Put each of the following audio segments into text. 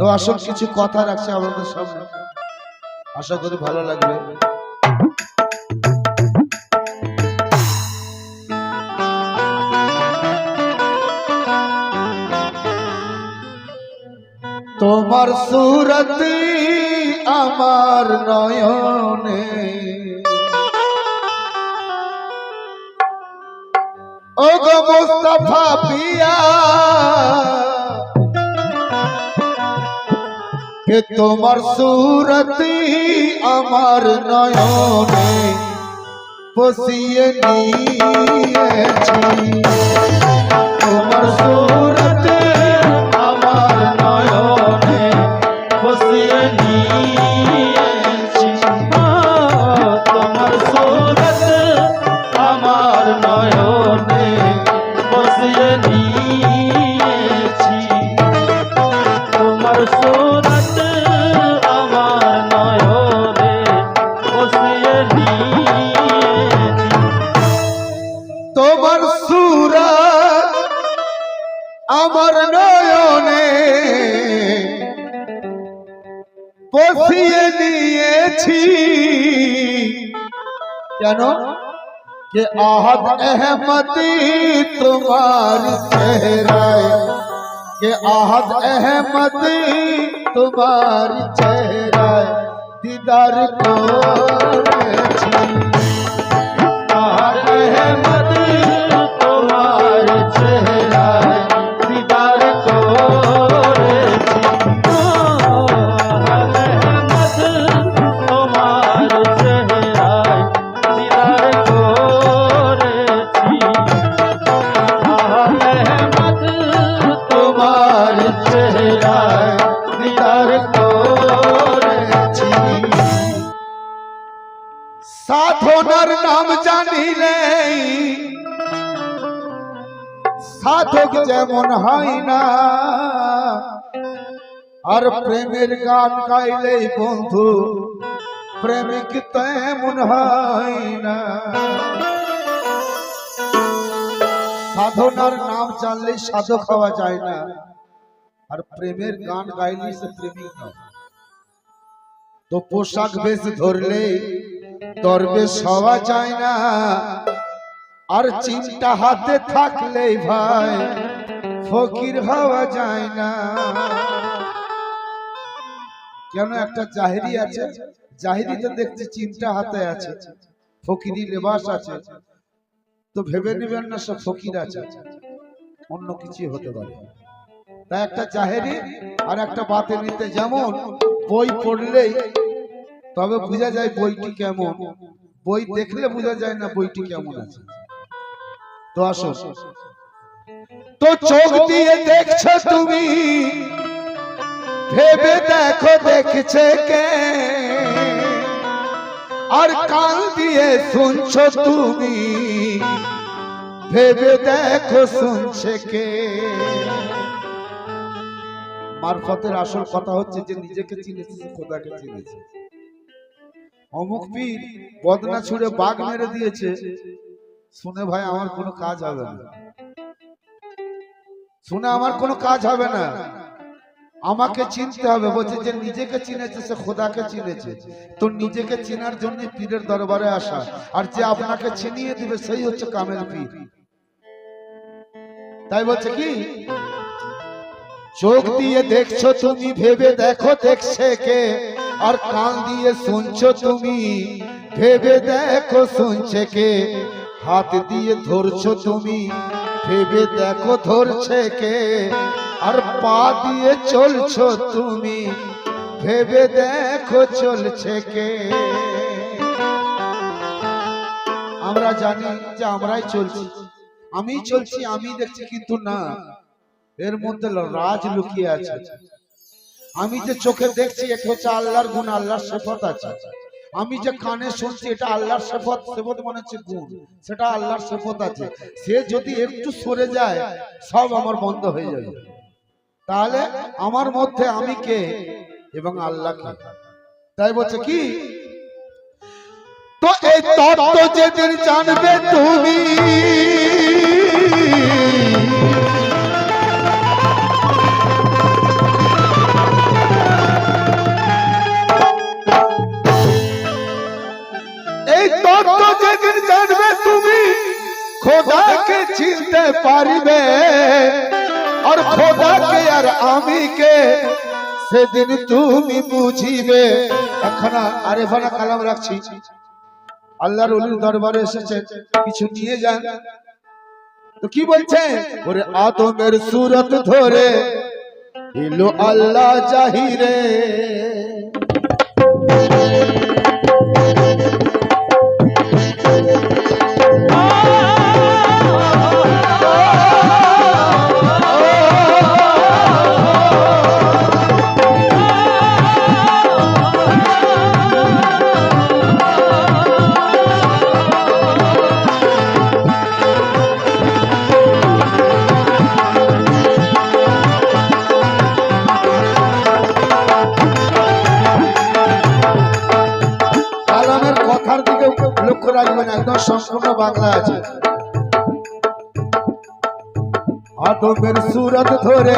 তো আসল কিছু কথা রাখছে আমাদের সামনে। আশা করি ভালো লাগবে। তোমার সুরতি আমার নয়নে। ও গো মুস্তাফা পিয়া কে তোমার সুরতি আমার নয়নে বসিয়ে নিয়েছি তোমার সুরতি তোমার চেহারায় কে আহাদ আহমদি তোমার চেহারায় দিদার করেছি যেমন হয় না। আর প্রেমের গান গাইলে বন্ধু, প্রেমিক তেমন হয় না। সাধনার নাম জানলে সাধক খাওয়া যায় না। আর প্রেমের গান গাইলে সে প্রেমিক নয়। তো পোশাক বেশ ধরলে দরবেশ হওয়া যায় না। আর চিন্তা হাতে থাকলে ভাই, ফকির হওয়া যায় না। কেন একটা জাহেরি আছে? জাহেরিতে দেখছি চিন্তা হাতে আছে, ফকিরি লেবাস আছে। তো ভেবে নেবেন না সব ফকির আছে। অন্য কিছু হতে পারে। তাই একটা জাহেরি আর একটা বাতে নিতে যেমন বই পড়লেই, তবে বোঝা যায় বইটি কেমন। বই দেখলে বোঝা যায় না বইটি কেমন আছে। তো আসো। তো চোখ দিয়ে দেখছ তুমি? ভেবে দেখো দেখছে কে? আর কান দিয়ে শুনছো তুমি? ভেবে দেখো শুনছে কে? মারফতের আসল কথা হচ্ছে যে নিজেকে চিনেছে খোদাকে চিনেছে। অমুক পীর বদনা ছুড়ে বাঘ মেরে দিয়েছে। শুনে ভাই আমার কোনো কাজ হবে না। শুনে আমার কোনো কাজ হবে না। আমাকে চিনতে হবে, বলছে যে নিজেকে চিনেছে, সে খোদাকে চিনেছে। তো নিজেকে চেনার জন্য পীরের দরবারে আসা। আর যে আপনাকে চিনিয়ে দিবে, সেই হচ্ছে কামেল পীর। তাই বলছে কি? চোখ দিয়ে দেখছ তুমি, ভেবে দেখো দেখছে কে? আর কান দিয়ে শুনছো তুমি, ভেবে দেখো শুনছে কে? হাত দিয়ে ধরছো তুমি, ভেবে দেখো ধরছে কে, আর পা দিয়ে চলছো তুমি, ভেবে দেখো চলছে কে। আমরা জানি যে আমরাই চলছি, আমি চলছি, আমি দেখছি, কিন্তু না, এর মধ্যে রাজ লুকিয়ে আছে। আমি যে চোখে দেখছি এটা হচ্ছে আল্লাহর গুণ, আল্লাহর সেফত আছে। আমি যে কানে শুনছি, এটা আল্লাহর সেফত সেফত মানে হচ্ছে গুণ। সেটা আল্লাহর সেফত আছে। সে যদি একটু সরে যায়, সব আমার বন্ধ হয়ে যাবে। তাহলে আমার মধ্যে আমি কে? এবং আল্লাহ কে। তাই বলছে কি? তো এই তত্ত্ব যেদিন জানবে তুমি এই তত্ত্ব যেদিন জানবে তুমি, খোদাকে চিনতে পারিবে। আর খোদাকে আর আমি কে সেদিন তুমি বুঝিবে। এখন আরে ফানা কালাম রাখছি। আল্লাহর অলির দরবারে এসেছে, কিছু নিয়ে যান। তো কি বলছে? ওরে আদমের সুরত ধরে হিলো আল্লাহ জাহিরে। আদমের সুরত ধরে।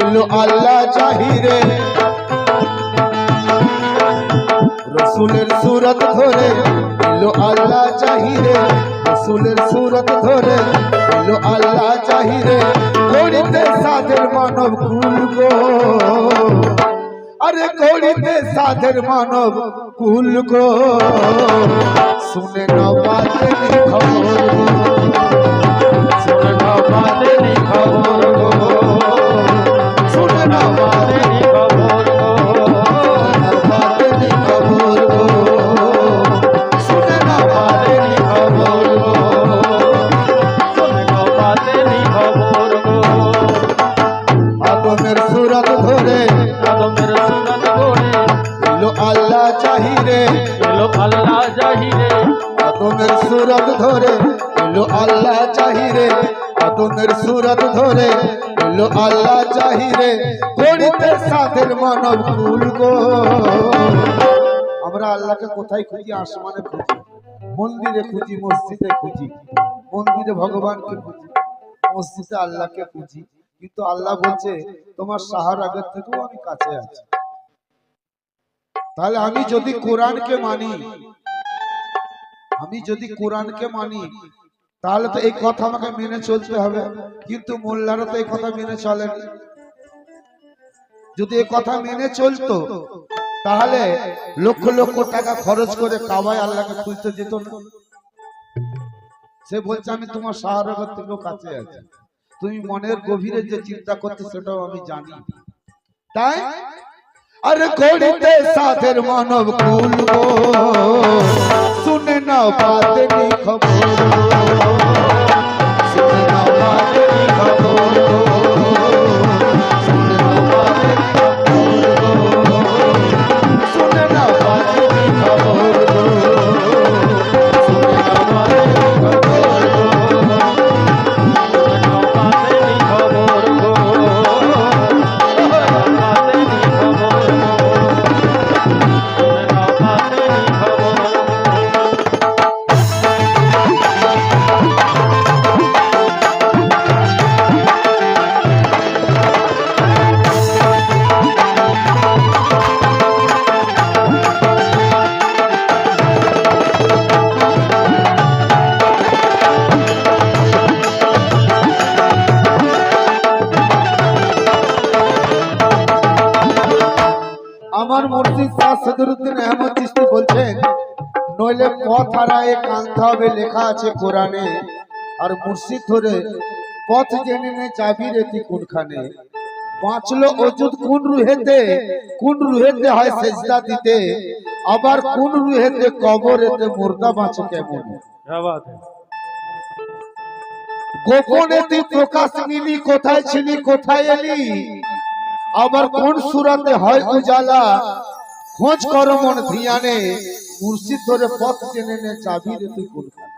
এলো আল্লাহ জাহিরে। রসুলের সুরত ধরে। এলো আল্লাহ জাহিরে। রসুলের সুরত ধরে। এলো আল্লাহ জাহিরে। করিতে সাদের মানব কুল গো। আরে করিতে সাধের মানব কুল গো। শুনে না খবর খুঁজি, আসমানে খুঁজি। মন্দিরে খুঁজি, মসজিদে খুঁজি। মন্দিরে ভগবানকে খুঁজি, মসজিদে আল্লাহকে খুঁজি। কিন্তু আল্লাহ বলছে, তোমার সাহার আগের থেকেও আমি কাছে আছি। তাহলে আমি যদি কোরআনকে মানি, আমি যদি কোরআনকে মানি, তাহলে তো এই কথা আমাকে মেনে চলতে হবে। কিন্তু মোল্লারা তো এই কথা মেনে চলেনি যদি এই কথা মেনে চলতো তাহলে লক্ষ লক্ষ টাকা খরচ করে কাবায় আল্লাহকে খুঁজতে যেত না। সে বলছে, আমি তোমার সাহারাগর থেকেও কাছে আছি। তুমি মনের গভীরে যে চিন্তা করতে, সেটাও আমি জানি। তাই আরে ঘড়িতে সাধের মানব গো শুনে না নি খবর। আছে কোরআনে। আর মুর্শিদ ধরে, পথ জেনে নে যাবি রেতি কোনখানে? বাঁচলো অজুদ কোন রুহেতে? কোন রুহেতে হয় সেজদা দিতে? আবার কোন রুহেতে কবরেতে মুর্দা বাঁচে কেমন? গোপনে তুই প্রকাশ নিলি, কোথায় ছিলি, কোথায় এলি? আবার কোন সুরাতে হয় উজালা? খোঁজ কর মন ধিয়ানে। মুর্শিদ ধরে, পথ জেনে নে চাবি রে তুই কোনখানে?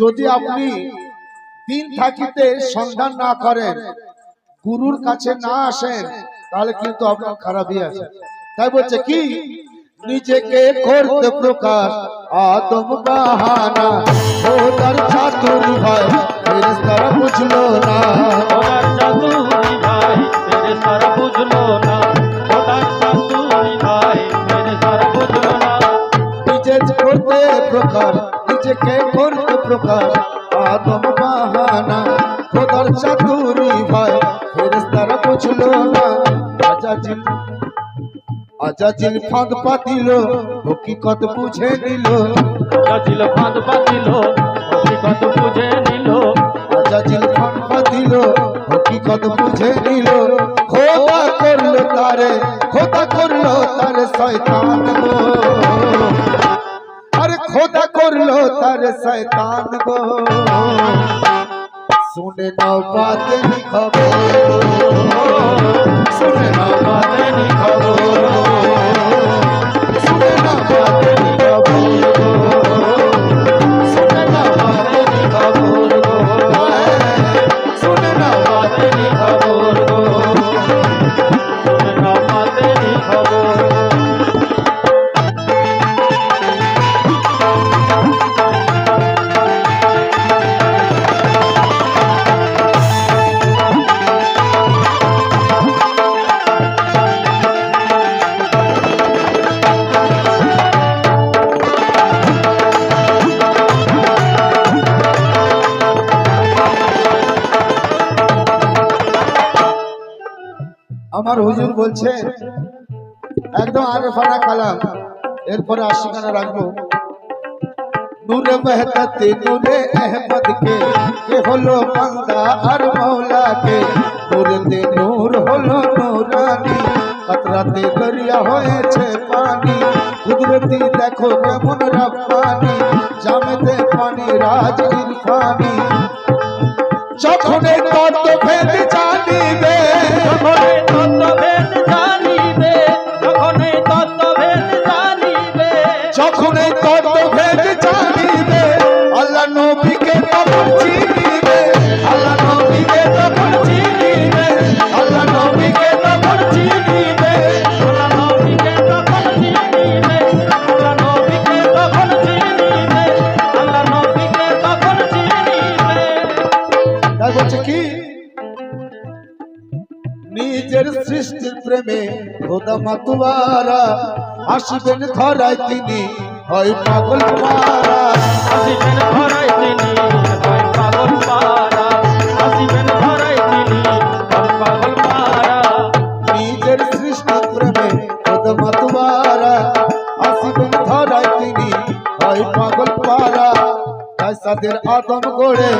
যদি আপনি দিন থাকিতে সন্ধান না করেন গুরুর কাছে না আসেন তাহলে কিন্তু আপনার খারাপই আছে। তাই বলছে কি? নিজেকে করতে প্রকাশ আদম বাহানা। ও তার চাতুর ভাই ফেরেশতারা বুঝলো না। ওনার চাতুরি ভাই মেরে সারা বুঝলো না। ওনার চাতুরি ভাই মেরে সারা বুঝলো না। নিজে করতে প্রকার নিজেকে করত প্রকাশ আদম বাহানা খোদার চাতুরি ভাই ফেরেস্তারা বুঝলো না রাজা আজাজিল আজাজিল ফাঁদ পাতিল হকিকত বুঝে নিল। আজাজিল ফাঁদ পাতিল হকিকত বুঝে নিল। আজাজিল ফাঁদ পাতিল হকিকত বুঝে নিল। খোদা করল তারে খোদা করল তারে শয়তান। গো করল তারে শয়তান গো শুনে নাও বাতে খবর শুনে নাও বলছে, একদম আগে ফানা কালাম, এরপরে আশিকানা রাখব। মেহতাতে আহমদ কে কে হলো বান্দা আর মৌলা কে নূরেতে নূর হলো নূরানি দরিয়া হয়েছে পানি। কুদরতি দেখো কেমন রব্বানি জামেতে পানি রাজ ইরফানি। যখনে তত ভেদ জানিবে যখনে তত্ত্বভেদ জানিবে প্রেমে খোদা মাতুয়ারা আসবেন ধরায় তিনি হয় পাগল মারা আসিবেন ধরাই তিনি হয় পাগল পারা আসিবেন ধরাই তিনি হয় পাগল পারা নিজের সৃষ্টি প্রেমে খোদা মাতুয়ারা আসবেন ধরায় তিনি হয় পাগল পারা তাই সাদের আদম গড়ে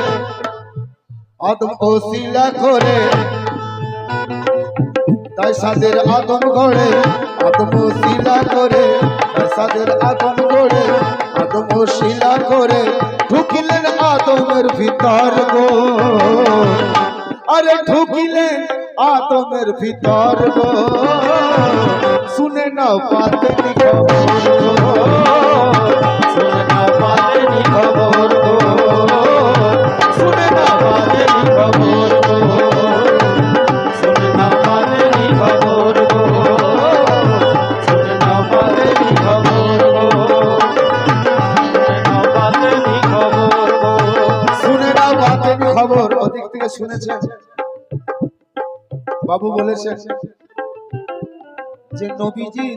আদম ওসিলা করে তাই সাদের আদম গড়ে, আদম ওসিলা করে। তাই সাদের আদম গড়ে, আদম ওসিলা করে। ঢুকিলেন আদমের ভিতর গো। আরে ঢুকিলেন আদমের ভিতর গো। শুনে না পাতেনি খবর। শুনে না পাতেনি খবর। থেকে বাবু বলেছেন যে নবীজি,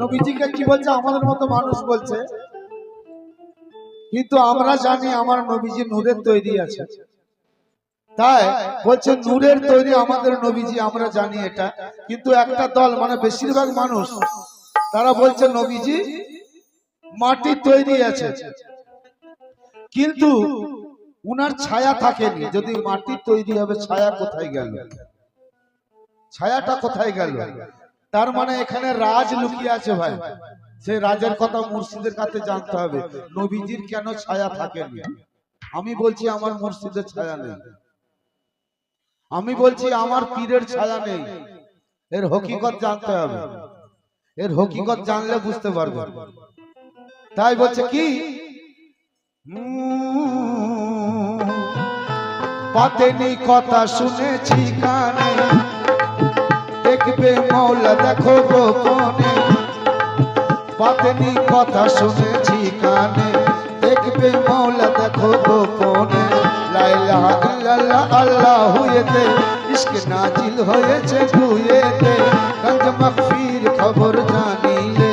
নবীজিকে কি বলছে? আমাদের মতো মানুষ বলছে। কিন্তু আমরা জানি আমার নবীজি নূরের তৈরি আছে। তাই বলছে, নূরের তৈরি আমাদের নবীজি, আমরা জানি এটা। কিন্তু একটা দল মানে বেশিরভাগ মানুষ, তারা বলছে, নবীজি মাটির তৈরি আছে। কিন্তু উনার ছায়া থাকেনি যদি মাটির তৈরি হবে ছায়া কোথায় গেল? ছায়াটা কোথায় গেল? তার মানে এখানে রাজ লুকিয়ে আছে ভাই। সেই রাজের কথা মুর্শিদের কাছে জানতে হবে। নবীজির কেন ছায়া থাকেনি? আমি বলছি আমার মুর্শিদের ছায়া নেই। আমি বলছি আমার পীরের ছায়া নেই। এর হকিকত জানতে হবে। এর হকিকত জানলে বুঝতে পারবে। তাই বলছে কি? উম, পাতেনি কথা শুনেছি কানে। দেখবে মৌলা, দেখো গোপনে পাতেনি কথা শুনেছি কানে। দেখবে মৌলা, দেখো গোপনে লাইলা ইল্লাল্লাহ আল্লাহ হুয়েতে ইশক নাজিল হয়েছে দুয়েতে গঞ্জ মকফির খবর জানিলে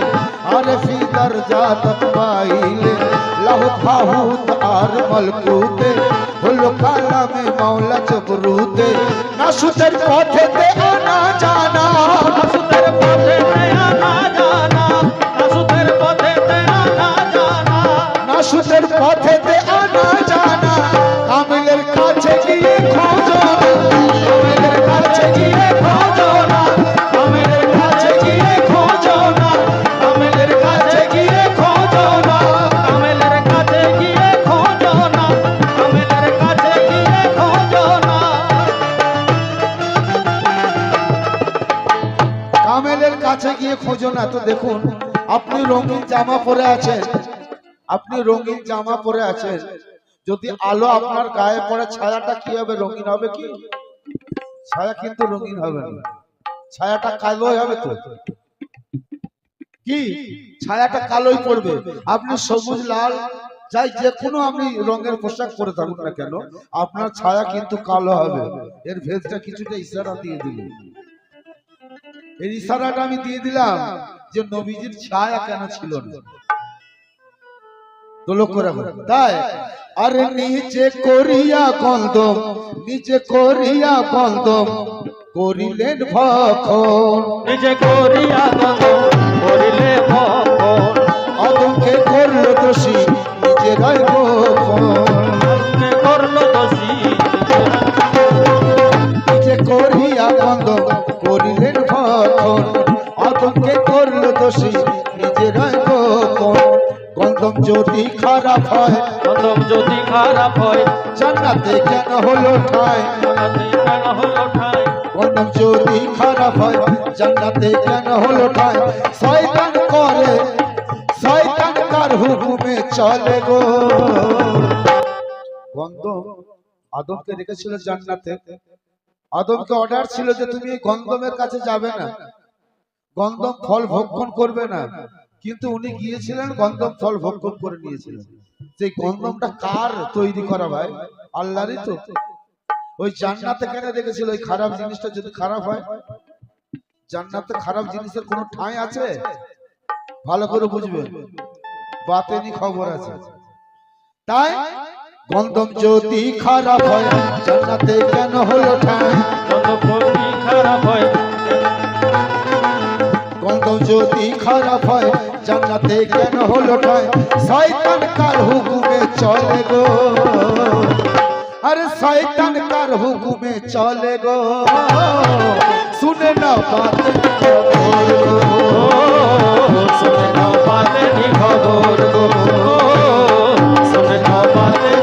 আরফি দরজা তক পাইলে। লাহুত হাহুত আর মলকুতে হলো কালামে মৌলা জবরুতে। নাসুতের পথেতে আনা জানা সুতের পথে না, তো দেখুন, আপনি রঙিন জামা পরে আছেন। আপনি রঙিন জামা পরে আছেন। যদি আলো আপনার গায়ে পড়ে, ছায়াটা কি হবে? রঙিন হবে কি? ছায়া কিন্তু রঙিন হবে না। ছায়াটা কালোই হবে তো। কি? ছায়াটা কালোই পড়বে। আপনি সবুজ, লাল, যাই যে কোনো আপনি রঙের পোশাক পরে থাকুন না কেন, আপনার ছায়া কিন্তু কালো হবে। এর ভেদটা কিছুটা ইশারা দিয়ে দিলেন। এই ইশারাটা আমি দিয়ে দিলাম যে নবীজির ছায়া কেন ছিল না? তো লক্ষ্য রাখুন তাই আরে নিচে করিয়া গন্ধম নিচে করিয়া করিলেন ভক্ষণ। নিজে করিয়া করিলে ভক্ষণ। করল দোষী করল দোষী নিজে করিয়া গন্ধম করিলেন ভক্ষণ আদমকে করল দোষী নিজেরাই গোপন গন্ধম যদি খারাপ হয় গন্ধব যদি খারাপ হয় জান্নাতে কেন হলো ঠায়? কেন হলো গন্ধম যদি খারাপ হয় জান্নাতে কেন হলো ঠায়? শয়তান করে শয়তান কার হুকুমে চলে গো? গন্ধম আদমকে রেখেছিল জান্নাতে। আদমকে অর্ডার ছিল যে তুমি গন্ধমের কাছে যাবে না। গন্ধম ফল ভক্ষণ করবে না। কিন্তু উনি গিয়েছিলেন গন্ধম ফল ভক্ষণ করে নিয়েছিলেন। সেই গন্ধমটা কার তৈরি করা ভাই? আল্লাহরই তো। ওই জান্নাতে কেন রেখেছিল ওই খারাপ জিনিসটা যদি খারাপ হয়? জান্নাতে খারাপ জিনিসের কোনো ঠাঁই আছে? ভালো করে বুঝবেন। বাতেনি খবর আছে। তাই গন্ধম যদি খারাপ হয়, জান্নাতে কেন হলো খারাপ হয় যদি খারাপ হয়, জান্নাতে কেন হলো শয়তান কার হুকুমে চলে গো? আরে শয়তান কার হুকুমে চলে গো? শুনে না বাত শুনে নাও পাতেনি খবর গো। শুনে পাতেনি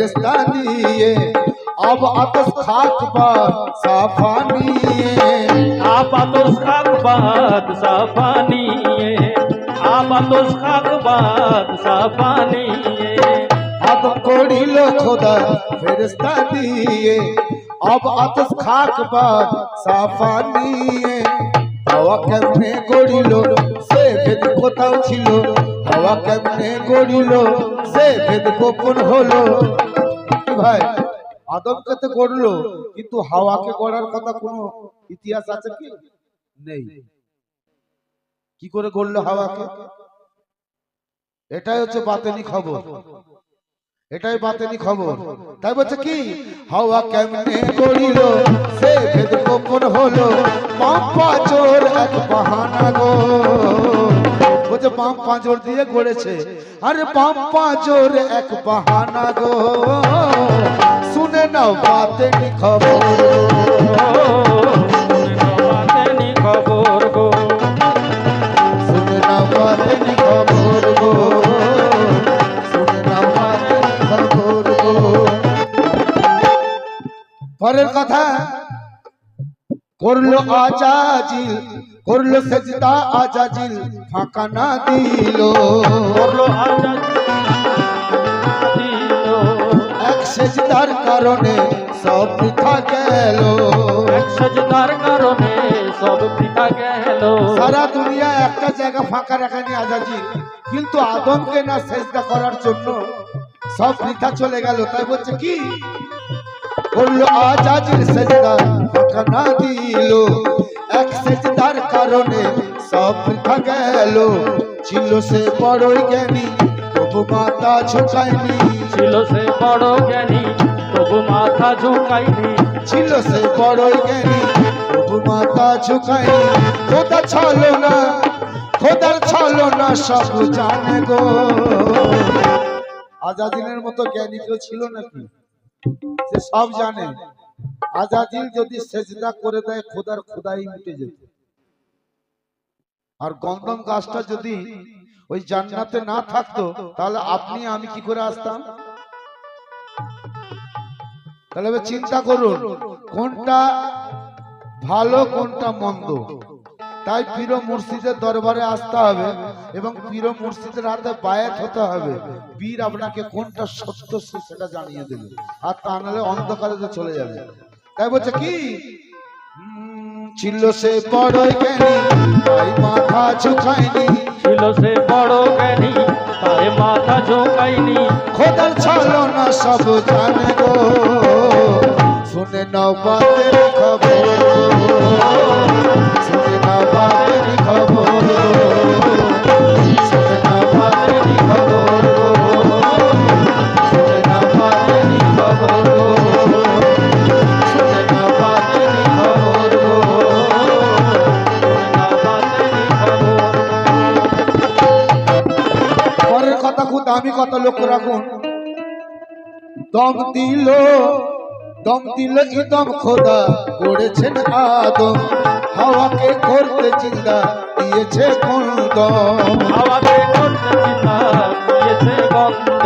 ফেরেস্তা দিয়ে अब आतस खाक पर साफा নিয়ে আপাতস খাক বাদ সাফানিয়ে আপাতস খাক বাদ সাফানিয়ে আদম করিল খোদা ফেরেস্তা দিয়ে अब आतस खाक पर সাফা নিয়ে হাওয়া কেমনে গড়িল সে ভেদ কোথাও ছিল হাওয়া কেমনে গড়িল সে ভেদ গোপন হলো কি ভাই আদমকে তো গড়লো, কিন্তু হাওয়াকে গড়ার কথা কোনো ইতিহাস আছে কি? নেই। কি করে গড়লো হাওয়াকে? এটাই হচ্ছে বাতেনি খবর। এটাই বাতেনি খবর। তাই বলছে কি? হাওয়া কেমনে গড়িল, সে ভেদ গোপন হলো পাম্পা চোর এক বাহানা গো। বলছে পাম্প পাঁচর দিয়ে গড়েছে আরে পাম্পা চোর এক বাহানা গো। শুনে নাও বাতেনি খবর। খবর গো। পরের কথা, করল আজাজিল, করল সেজদা আজাজিল। ফাঁকা না দিল। এক সেজদার কারণে সব বৃথা গেল। এক সজদার কারণে সব পিতা গেল। সারা দুনিয়া একটা জায়গা ফাঁকা রাখেনি আজাজিল কিন্তু আদমকে না সেজদা করার জন্য সব বৃথা চলে গেল। তাই বলছে কি? করল আজাজিল সেজদা ফাঁকা না দিল। এক সেজদার কারণে সব বৃথা গেল ছিল সে বড়ই জ্ঞানী তবু ঝুঁকায়নি। ছিল সে বড় জ্ঞানী তবু মাথা ছিল সে বড়ই জ্ঞানী তবু ঝুঁকায়নি। খোদা ছলো না খোদার ছলো না সব জানে গো। আজাদিনের মতো জ্ঞানী কেউ ছিল নাকি? সে সব জানে। আজাদিল যদি সেজদা করে দেয় খোদার খোদাই মিটে যেত। আর গন্ধম গাছটা যদি ওই জান্নাতে না থাকতো, তাহলে আপনি, আমি কি করে আসতাম? তাহলে চিন্তা করুন, কোনটা ভালো, কোনটা মন্দ? তাই পীর মুর্শিদের দরবারে আসতে হবে এবং পীর মুর্শিদের হাতে বায়াত হতে হবে। পীর আপনাকে কোনটা সত্য সেটা জানিয়ে দেবে। আর তা নাহলে অন্ধকারে তো চলে যাবে। তাই বলছে কি? ছিল সে বড়ই জ্ঞানী। তাই মাথা ঝুঁকায়নি ছিল সে বড় জ্ঞানী তাই মাথা ঝুঁকাইনি। খোদার ছলো না সব জানে গো। শুনে নবাদের খবর। কথা লক্ষ্য রাখুন দম দিল দম দিল ইদম খোদা করেছেন আদম। হাওয়াকে করতে চিন্তা দিয়েছে কোন দম আমাকে করতে চিন্তা দিয়েছে গন্ধ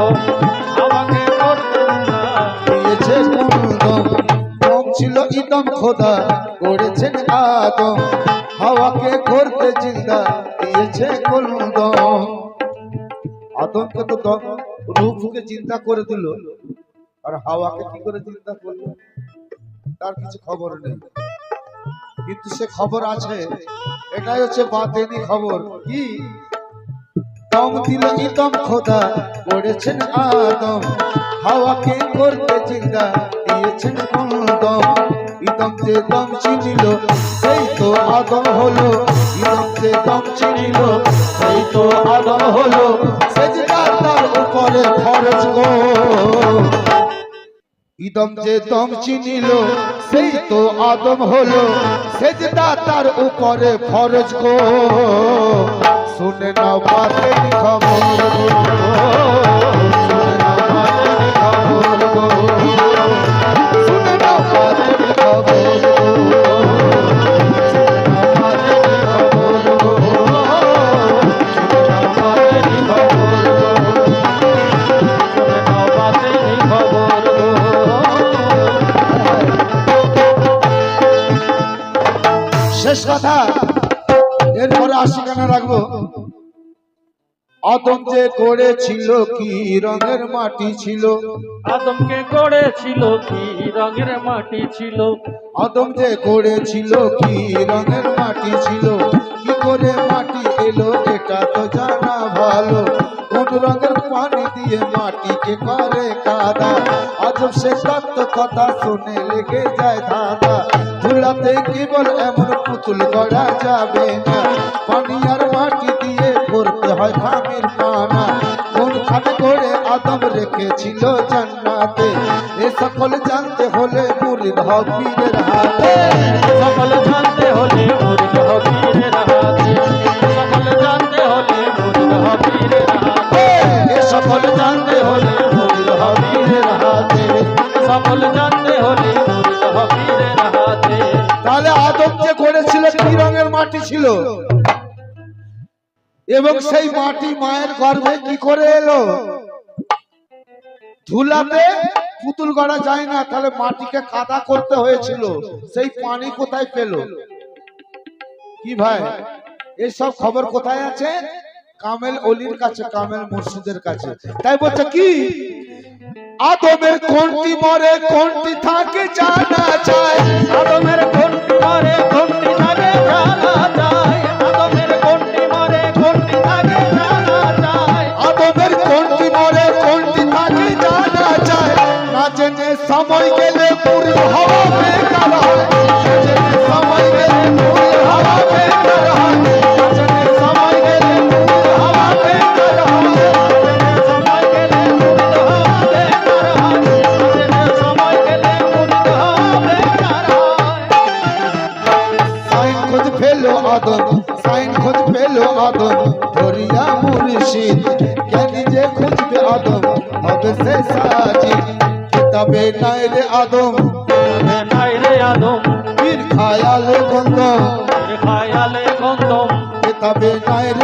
আমাকে করতে চিন্তা দিয়েছে কোন দম দম ছিল ইদম খোদা করেছেন আদম। হাওয়াকে করতে চিন্তা দিয়েছে কোন দম আদমকে তো রূপকে চিন্তা করে দিল। আর হাওয়াকে কি করে চিন্তা করল? তার কিছু খবর নেই। কিন্তু সে খবর আছে। এটাই হচ্ছে বাতেনি খবর। কি? দম দিল ইদম খোদা করেছেন আদম। হাওয়াকে করতে চিন্তা দিয়েছেন কোন দম ইদম যে দম চিনিল, সেই তো আদম হলো। ইদম যে দম চিনিল, সেই তো আদম হলো। সেজদা তার উপরে ফরজ গো। ইদম যে দম চিনিল, সেই তো আদম হলো। সেজদা তার উপরে ফরজ গো। শুনে না বাতের খবর। আদম যে করেছিল কি রঙের মাটি ছিল? আদমকে গড়েছিল কি রঙের মাটি ছিল? আদম যে করেছিল কি রঙের মাটি ছিল? কি করে মাটি এলো এটা তো জানা ভালো। কোন রঙের পানি দিয়ে মাটিকে করে কাদা। আজব সে তত্ত্ব কথা শুনে লেগে যায় ধাঁধা। ধুলাতে কেবল এমন পুতুল গড়া যাবে না। পানি আর মাটি হয় খামের পানা কোনখানে করে আদম রেখেছিল জান্নাতে। এ সকল জানতে হলে মুরিদ হবীরের হাতে। সকল জানতে হলে মুরিদ হবীরের হাতে। সকল জানতে হলে মুরিদ হবীরের হাতে। এ সকল জানতে হলে মুরিদ হবীরের হাতে। সকল জানতে হলে মুরিদ হবীরের হাতে। তাহলে আদম যে করেছিল কি রঙের মাটি ছিল? এবং সেই মাটি মায়ের গর্ভে কি করে এলো? ধুলাতে পুতুল গড়া যায় না, তাহলে মাটিকে কাদা করতে হয়েছিল, সেই পানি কোথায় পেল? কি ভাই? এইসব খবর কোথায় আছে? কামেল অলির কাছে, কামেল মুর্শিদের কাছে। তাই বলছে কি? আদমের কোনটি মরে, কোনটি থাকে জানা যায়।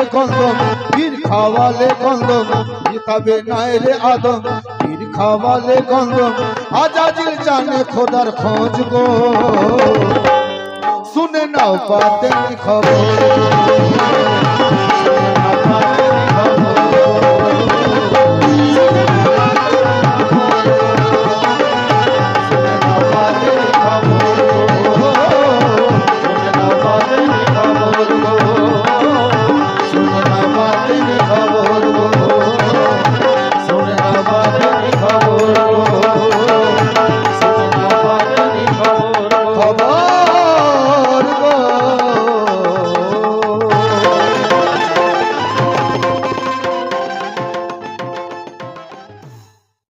রে কন্দম, পীর খাওয়ালে কন্দম, জিতাবে নাই রে আদম। পীর খাওয়ালে কন্দম, আজাজিল জানে খোদার খোঁজ গো। শুনে নাও পাতেন খবর।